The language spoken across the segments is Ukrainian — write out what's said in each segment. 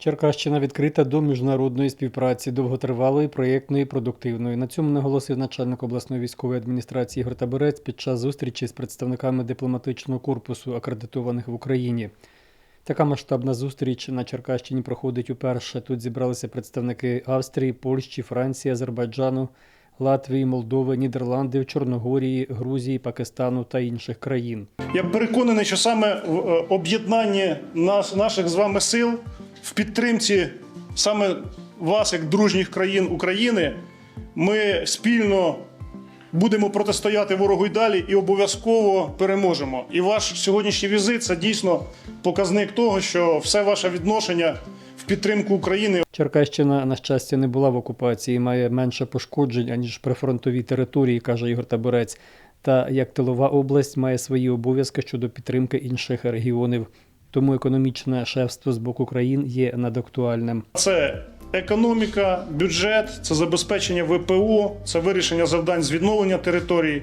Черкащина відкрита до міжнародної співпраці, довготривалої, проєктної, продуктивної. На цьому наголосив начальник обласної військової адміністрації Ігор Таборець під час зустрічі з представниками дипломатичного корпусу, акредитованих в Україні. Така масштабна зустріч на Черкащині проходить уперше. Тут зібралися представники Австрії, Польщі, Франції, Азербайджану, Латвії, Молдови, Нідерландів, Чорногорії, Грузії, Пакистану та інших країн. Я переконаний, що саме в е, об'єднанні наших з вами сил в підтримці саме вас, як дружніх країн України, ми спільно будемо протистояти ворогу й далі і обов'язково переможемо. І ваш сьогоднішній візит це дійсно показник того, що все ваше відношення в підтримку України Черкащина, на щастя, не була в окупації, має менше пошкоджень, аніж прифронтові території, каже Ігор Таборець. Та як тилова область має свої обов'язки щодо підтримки інших регіонів. Тому економічне шефство з боку країн є надактуальним. Це економіка, бюджет, це забезпечення ВПО, це вирішення завдань з відновлення території.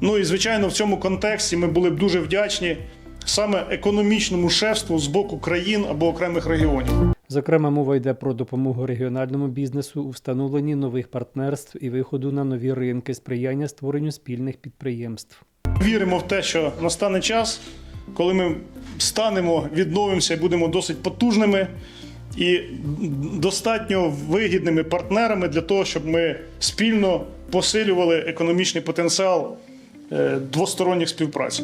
Ну і звичайно, в цьому контексті ми були б дуже вдячні саме економічному шефству з боку країн або окремих регіонів. Зокрема, мова йде про допомогу регіональному бізнесу у встановленні нових партнерств і виходу на нові ринки, сприяння створенню спільних підприємств. Віримо в те, що настане час, коли ми станемо, відновимося і будемо досить потужними і достатньо вигідними партнерами для того, щоб ми спільно посилювали економічний потенціал е, двосторонніх співпраці.